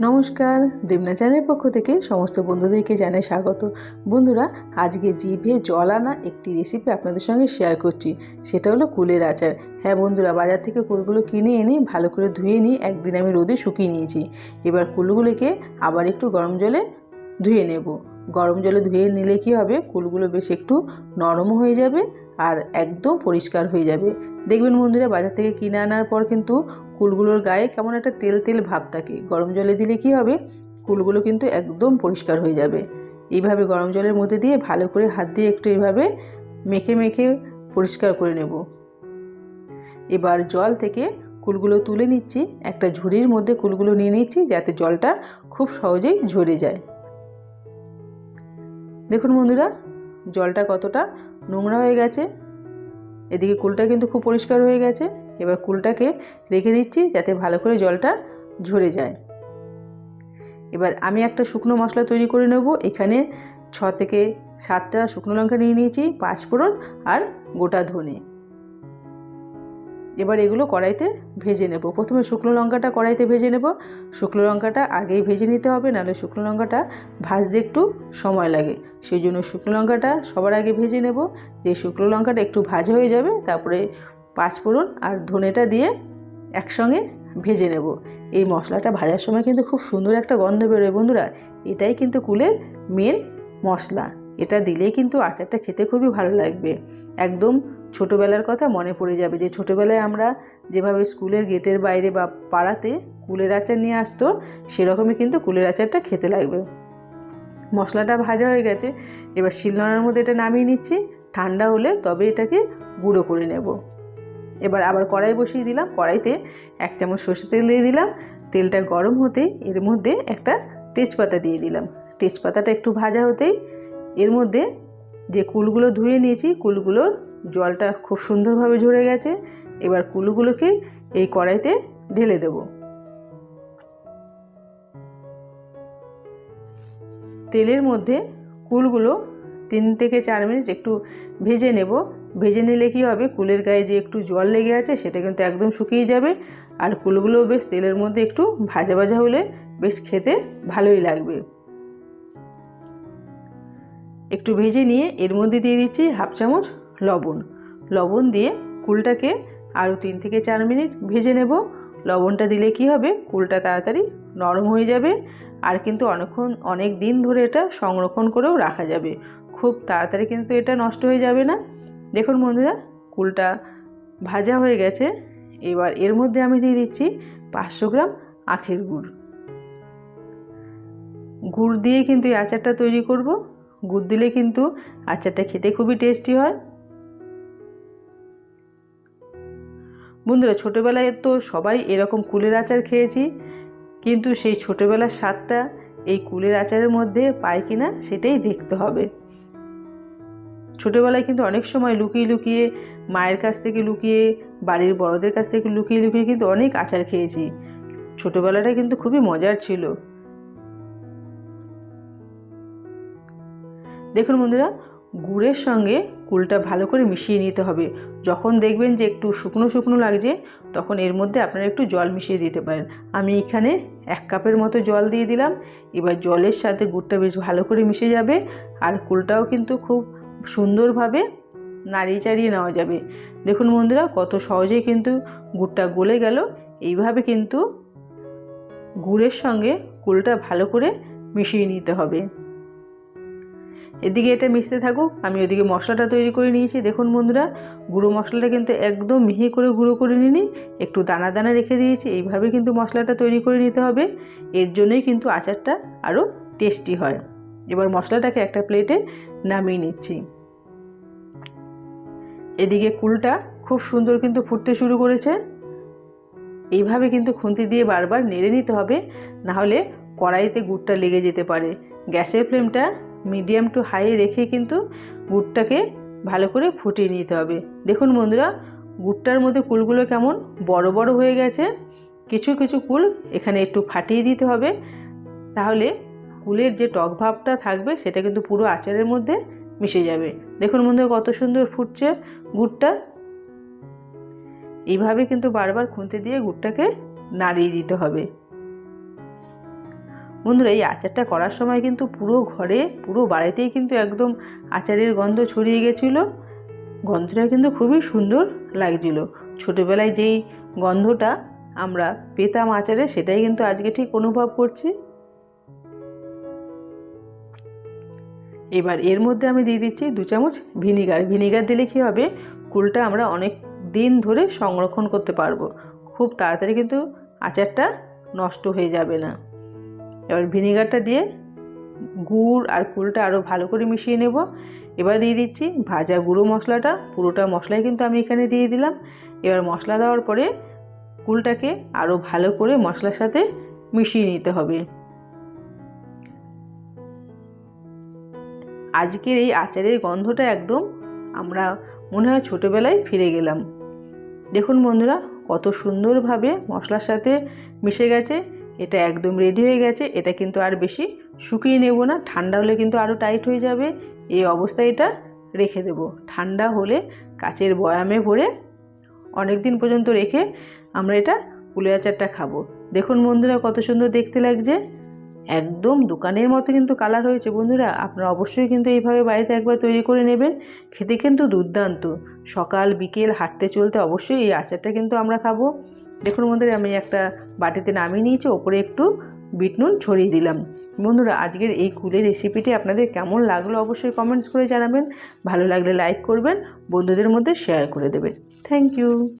নমস্কার, দেবনা চ্যানেলের পক্ষ থেকে সমস্ত বন্ধুদেরকে জানাই স্বাগত। বন্ধুরা, আজকে জিভে জল আনা একটি রেসিপি আপনাদের সঙ্গে শেয়ার করছি, সেটা হলো কুলের আচার। হ্যাঁ বন্ধুরা, বাজার থেকে কুলগুলো কিনে এনে ভালো করে ধুয়ে নিয়ে একদিন আমি রোদে শুকিয়ে নিয়েছি। এবার কুলগুলোকে আবার একটু গরম জলে ধুয়ে নেব। গরম জলে ধুয়ে নিলে কি হবে? কুলগুলো বেশ একটু নরম হয়ে যাবে আর একদম পরিষ্কার হয়ে যাবে। দেখবেন বন্ধুরা, বাজার থেকে কিনে আনার পর কিন্তু কুলগুলোর গায়ে কেমন একটা তেল তেল ভাব থাকে। গরম জলে দিলে কি হবে? কুলগুলো কিন্তু একদম পরিষ্কার হয়ে যাবে। এইভাবে গরম জলের মধ্যে দিয়ে ভালো করে হাত দিয়ে একটু এইভাবে মেখে মেখে পরিষ্কার করে নেব। এবার জল থেকে কুলগুলো তুলে নিচ্ছি। একটা ঝুড়ির মধ্যে কুলগুলো নিয়ে নিচ্ছি যাতে জলটা খুব সহজেই ঝরে যায়। দেখুন বন্ধুরা, জলটা কতটা নোংরা হয়ে গেছে। এদিকে কুলটা কিন্তু খুব পরিষ্কার হয়ে গেছে। এবার কুলটাকে রেখে দিচ্ছি যাতে ভালো করে জলটা ঝরে যায়। এবার আমি একটা শুকনো মশলা তৈরি করে নেব। এখানে ছ থেকে সাতটা শুকনো লঙ্কা নিয়ে নিয়েছি, পাঁচ ফোড়ন আর গোটা ধনে। এবার এগুলো কড়াইতে ভেজে নেব। প্রথমে শুকনো লঙ্কাটা কড়াইতে ভেজে নেব। শুকনো লঙ্কাটা আগেই ভেজে নিতে হবে, নাহলে শুকনো লঙ্কাটা ভাজতে একটু সময় লাগে। সেই জন্য শুকনো লঙ্কাটা সবার আগে ভেজে নেব। যে শুকনো লঙ্কাটা একটু ভাজা হয়ে যাবে, তারপরে পাঁচফোড়ন আর ধনেটা দিয়ে একসঙ্গে ভেজে নেব। এই মশলাটা ভাজার সময় কিন্তু খুব সুন্দর একটা গন্ধ বেরোয় বন্ধুরা। এটাই কিন্তু কুলের মেন মশলা। এটা দিলেই কিন্তু আচারটা খেতে খুবই ভালো লাগবে। একদম ছোটোবেলার কথা মনে পড়ে যাবে যে ছোটোবেলায় আমরা যেভাবে স্কুলের গেটের বাইরে বা পাড়াতে কুলের আচার নিয়ে আসতো, সেরকমই কিন্তু কুলের আচারটা খেতে লাগবে। মশলাটা ভাজা হয়ে গেছে, এবার শিলনোড়ার মধ্যে এটা নামিয়ে নিচ্ছি, ঠান্ডা হলে তবে এটাকে গুঁড়ো করে নেব। এবার আবার কড়াই বসিয়ে দিলাম, কড়াইতে এক চামচ সর্ষে তেল দিয়ে দিলাম, তেলটা গরম হতেই এর মধ্যে একটা তেজপাতা দিয়ে দিলাম। তেজপাতাটা একটু ভাজা হতেই এর মধ্যে যে কুলগুলো ধুয়ে নিয়েছি, কুলগুলোর জলটা খুব সুন্দরভাবে ঝরে গেছে। এবার কুলুগুলোকে এই কড়াইতে ঢেলে দেব। তেলের মধ্যে কুলগুলো তিন থেকে চার মিনিট একটু ভেজে নেব। ভেজে নিলে কী হবে? কুলের গায়ে যে একটু জল লেগে আছে, সেটা কিন্তু একদম শুকিয়ে যাবে। আর কুলগুলোও বেশ তেলের মধ্যে একটু ভাজা ভাজা হলে বেশ খেতে ভালোই লাগবে। একটু ভেজে নিয়ে এর মধ্যে দিয়ে দিচ্ছি হাফ চামচ লবণ। লবণ দিয়ে কুলটাকে আরও তিন থেকে চার মিনিট ভেজে নেব। লবণটা দিলে কি হবে? কুলটা তাড়াতাড়ি নরম হয়ে যাবে আর কিন্তু অনেকক্ষণ, অনেক দিন ধরে এটা সংরক্ষণ করেও রাখা যাবে। খুব তাড়াতাড়ি কিন্তু এটা নষ্ট হয়ে যাবে না। দেখুন বন্ধুরা, কুলটা ভাজা হয়ে গেছে। এবার এর মধ্যে আমি দিয়ে দিচ্ছি পাঁচশো গ্রাম আখের গুড়। গুড় দিয়ে কিন্তু এই আচারটা তৈরি করব। গুড় দিলে কিন্তু আচারটা খেতে খুবই টেস্টি হয়। বন্ধুরা, ছোটোবেলায় তো সবাই এরকম কুলের আচার খেয়েছি, কিন্তু সেই ছোটোবেলার স্বাদটা এই কুলের আচারের মধ্যে পায় কি না সেটাই দেখতে হবে। ছোটোবেলায় কিন্তু অনেক সময় লুকিয়ে লুকিয়ে মায়ের কাছ থেকে লুকিয়ে, বাড়ির বড়দের কাছ থেকে লুকিয়ে লুকিয়ে কিন্তু অনেক আচার খেয়েছি। ছোটোবেলাটা কিন্তু খুবই মজার ছিল। দেখুন বন্ধুরা গুড়ের সঙ্গে কুলটা ভালো করে মিশিয়ে নিতে হবে। যখন দেখবেন যে একটু শুকনো শুকনো লাগছে, তখন এর মধ্যে আপনারা একটু জল মিশিয়ে দিতে পারেন। আমি এখানে এক কাপের মতো জল দিয়ে দিলাম। এবার জলের সাথে গুড়টা বেশ ভালো করে মিশে যাবে আর কুলটাও কিন্তু খুব সুন্দরভাবে নাড়িয়ে চাড়িয়ে নেওয়া যাবে। দেখুন বন্ধুরা, কত সহজেই কিন্তু গুড়টা গলে গেল। এইভাবে কিন্তু গুড়ের সঙ্গে কুলটা ভালো করে মিশিয়ে নিতে হবে। এদিকে এটা মিশতে থাকুক, আমি ওদিকে মশলাটা তৈরি করে নিয়েছি। দেখুন বন্ধুরা, গুঁড়ো মশলাটা কিন্তু একদম মিহি করে গুঁড়ো করে নিনি একটু দানা দানা রেখে দিয়েছি। এইভাবে কিন্তু মশলাটা তৈরি করে নিতে হবে। এর জন্যই কিন্তু আচারটা আরও টেস্টি হয়। এবার মশলাটাকে একটা প্লেটে নামিয়ে নিচ্ছি। এদিকে কুলটা খুব সুন্দর কিন্তু ফুটতে শুরু করেছে। এইভাবে কিন্তু খুন্তি দিয়ে বারবার নেড়ে নিতে হবে, নাহলে কড়াইতে গুড়টা লেগে যেতে পারে। গ্যাসের ফ্লেমটা মিডিয়াম টু হাই রেখে কিন্তু গুড়টাকে ভালো করে ফুটিয়ে নিতে হবে। দেখুন বন্ধুরা, গুড়টার মধ্যে কুলগুলো কেমন বড় বড় হয়ে গেছে। কিছু কিছু কুল এখানে একটু ফাটিয়ে দিতে হবে। তাহলে কুলের যে টক ভাবটা থাকবে, সেটা কিন্তু পুরো আচারের মধ্যে মিশে যাবে। দেখুন বন্ধুরা, কত সুন্দর ফুটছে গুড়টা। এইভাবে কিন্তু বারবার খুঁতে দিয়ে গুড়টাকে নাড়িয়ে দিতে হবে। বন্ধুরা, এই আচারটা করার সময় কিন্তু পুরো ঘরে, পুরো বাড়িতেই কিন্তু একদম আচারের গন্ধ ছড়িয়ে গেছিল। গন্ধটা কিন্তু খুবই সুন্দর লাগছিল। ছোটোবেলায় যেই গন্ধটা আমরা পেতাম আচারে, সেটাই কিন্তু আজকে ঠিক অনুভব করছি। এবার এর মধ্যে আমি দিয়ে দিচ্ছি দু চামচ ভিনিগার। ভিনিগার দিলে কী হবে? কুলটা আমরা অনেক দিন ধরে সংরক্ষণ করতে পারব। খুব তাড়াতাড়ি কিন্তু আচারটা নষ্ট হয়ে যাবে না। এবার ভিনিগারটা দিয়ে গুড় আর কুলটা আরও ভালো করে মিশিয়ে নেব। এবার দিয়ে দিচ্ছি ভাজা গুঁড়ো মশলাটা। পুরোটা মশলাই কিন্তু আমি এখানে দিয়ে দিলাম। এবার মশলা দেওয়ার পরে কুলটাকে আরও ভালো করে মশলার সাথে মিশিয়ে নিতে হবে। আজকের এই আচারের গন্ধটা একদম আমরা মনে হয় ছোটোবেলায় ফিরে গেলাম। দেখুন বন্ধুরা, কত সুন্দরভাবে মশলার সাথে মিশে গেছে। এটা একদম রেডি হয়ে গেছে, এটা কিন্তু আর বেশি শুকিয়ে নেব না, ঠান্ডা হলে কিন্তু আরও টাইট হয়ে যাবে। এই অবস্থায় এটা রেখে দেব। ঠান্ডা হলে কাচের বয়ামে ভরে অনেক দিন পর্যন্ত রেখে আমরা এটা কুলে আচারটা খাব। দেখুন বন্ধুরা, কত সুন্দর দেখতে লাগছে। একদম দোকানের মতো কিন্তু কালার হয়েছে বন্ধুরা। আপনারা অবশ্যই কিন্তু এইভাবে বাড়িতে একবার তৈরি করে নেবেন। খেতে কিন্তু দুর্দান্ত। সকাল, বিকেল হাঁটতে চলতে অবশ্যই এই আচারটা কিন্তু আমরা খাব। দেখুন বন্ধুরা, আমি একটা বাটিতে নামিয়ে নিয়েছি, ওপরে একটু বিট নুন ছড়িয়ে দিলাম। বন্ধুরা, আজকের এই কুলের রেসিপিটি আপনাদের কেমন লাগল অবশ্যই কমেন্টস করে জানাবেন। ভালো লাগলে লাইক করবেন, বন্ধুদের মধ্যে শেয়ার করে দেবেন। Thank you.